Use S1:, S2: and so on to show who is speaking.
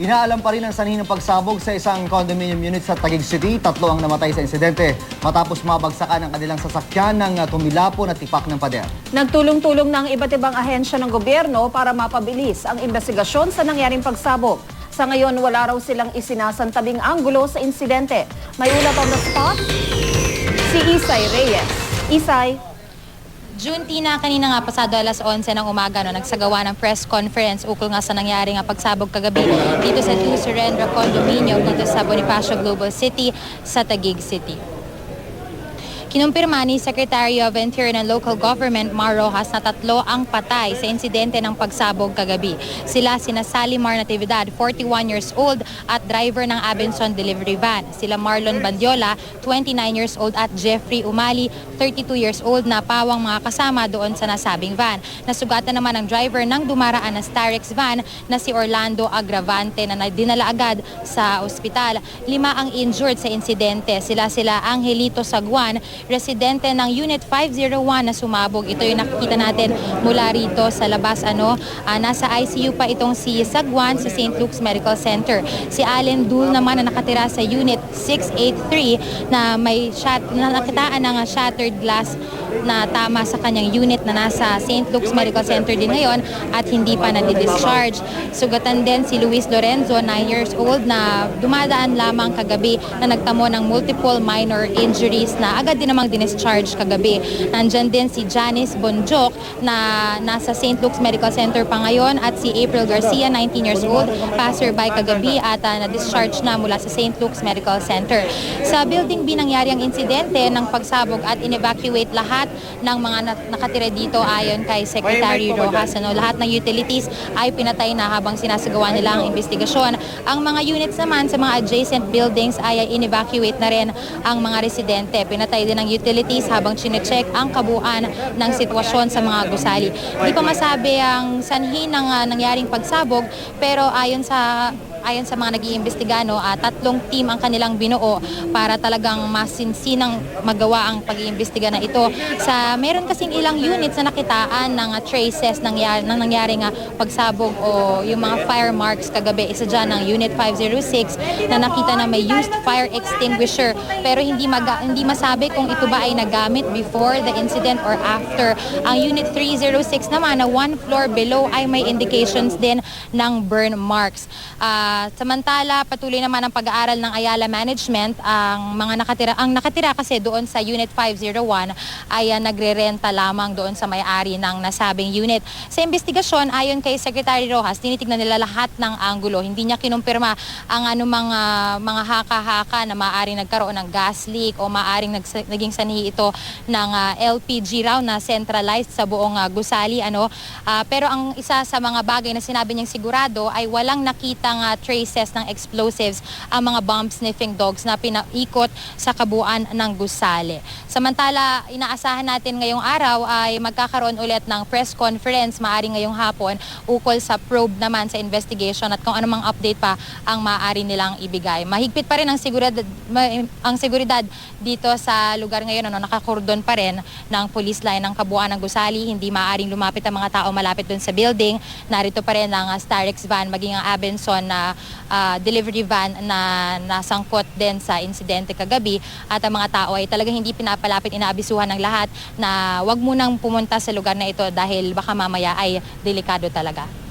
S1: Inaalam pa rin ang sanhi ng pagsabog sa isang condominium unit sa Taguig City. Tatlo ang namatay sa insidente matapos mabagsakan ang kanilang sasakyan ng uh, tumilapon at tipak ng pader.
S2: Nagtulong-tulong ng iba't ibang ahensya ng gobyerno para mapabilis ang investigasyon sa nangyaring pagsabog. Sa ngayon, wala raw silang isinasantabing anggulo sa insidente. May ulat on the spot, si Isay Reyes. Isay,
S3: June Tina, kanina nga pasado alas 11 ng umaga no, nagsagawa ng press conference ukol nga sa nangyari nga pagsabog kagabi dito sa 2 Surrendra Condominium dito sa Bonifacio Global City sa Taguig City. Kinumpirma ni Secretary of Interior and Local Government Mar Rojas na tatlo ang patay sa insidente ng pagsabog kagabi. Sila sina Sally Mar Natividad, 41 years old at driver ng Abenson delivery van. Sila Marlon Bandiola, 29 years old at Jeffrey Umali, 32 years old na pawang mga kasama doon sa nasabing van. Nasugatan naman ang driver ng dumaraan na Starex van na si Orlando Agravante na dinala agad sa ospital. Lima ang injured sa insidente. Sila sila Angelito Saguan, residente ng Unit 501 na sumabog. Ito yung nakikita natin mula rito sa labas. Ano, Ah, nasa ICU pa itong si Saguan sa St. Luke's Medical Center. Si Allen Dul naman na nakatira sa Unit 683 na may shot, na nakitaan ng shattered glass na tama sa kanyang unit na nasa St. Luke's Medical Center din ngayon at hindi pa na-discharge. Sugatan din si Luis Lorenzo, 9 years old, na dumadaan lamang kagabi na nagtamo ng multiple minor injuries na agad din namang discharge kagabi. Nandyan din si Janice Bonjok na nasa St. Luke's Medical Center pa ngayon at si April Garcia, 19 years old, passerby kagabi at ah, na-discharge na mula sa St. Luke's Medical Center. Sa Building B nangyari ang insidente ng pagsabog at in-evacuate lahat ng mga na- nakatira dito ayon kay Secretary Rojas. Ano, lahat ng utilities ay pinatay na habang sinasagawa nila ang investigasyon. Ang mga units naman sa mga adjacent buildings ay in-evacuate na rin ang mga residente. Pinatay din ang utilities habang chinecheck ang kabuuan ng sitwasyon sa mga gusali. Hindi pa masabi ang sanhi ng ah, nangyaring pagsabog pero ayon sa ayon sa mga nag-iimbestiga, no, ah, tatlong team ang kanilang binuo para talagang masinsinang magawa ang pag-iimbestiga na ito. Sa meron kasing ilang units na nakitaan ng ah, traces ng, ng nangyaring ah, pagsabog o yung mga fire marks kagabi. Isa dyan ng Unit 506 na nakita na may used fire extinguisher pero hindi maga- hindi masabi kung ito ba ay nagamit before the incident or after. Ang Unit 306 naman na one floor below ay may indications din ng burn marks. Ah, samantala, patuloy naman ang pag-aaral ng Ayala Management. Ang mga nakatira, ang nakatira kasi doon sa Unit 501 ay ah, nagre-renta lamang doon sa may-ari ng nasabing unit. Sa investigasyon, ayon kay Secretary Rojas, tinitignan nila lahat ng anggulo. Hindi niya kinumpirma ang anumang ah, mga haka-haka na maaaring nagkaroon ng gas leak o maaaring nags- naging sanhi ito ng ah, LPG raw na centralized sa buong ah, gusali. Ano? Ah, pero ang isa sa mga bagay na sinabi niyang sigurado ay walang nakitang ah, traces ng explosives ang mga bomb sniffing dogs na pinaikot sa kabuuan ng gusali. Samantala, inaasahan natin ngayong araw ay magkakaroon ulit ng press conference maaari ngayong hapon ukol sa probe naman sa investigation at kung anumang update pa ang maaari nilang ibigay. Mahigpit pa rin ang seguridad, ang seguridad dito sa lugar ngayon ano, nakakordon pa rin ng police line ng kabuuan ng gusali. Hindi maaaring lumapit ang mga tao malapit dun sa building. Narito pa rin ang uh, Starex van maging ang Abenson na ah, delivery van na nasangkot din sa insidente kagabi at ang mga tao ay talagang hindi pinapalapit inaabisuhan ng lahat na wag munang pumunta sa lugar na ito dahil baka mamaya ay delikado talaga.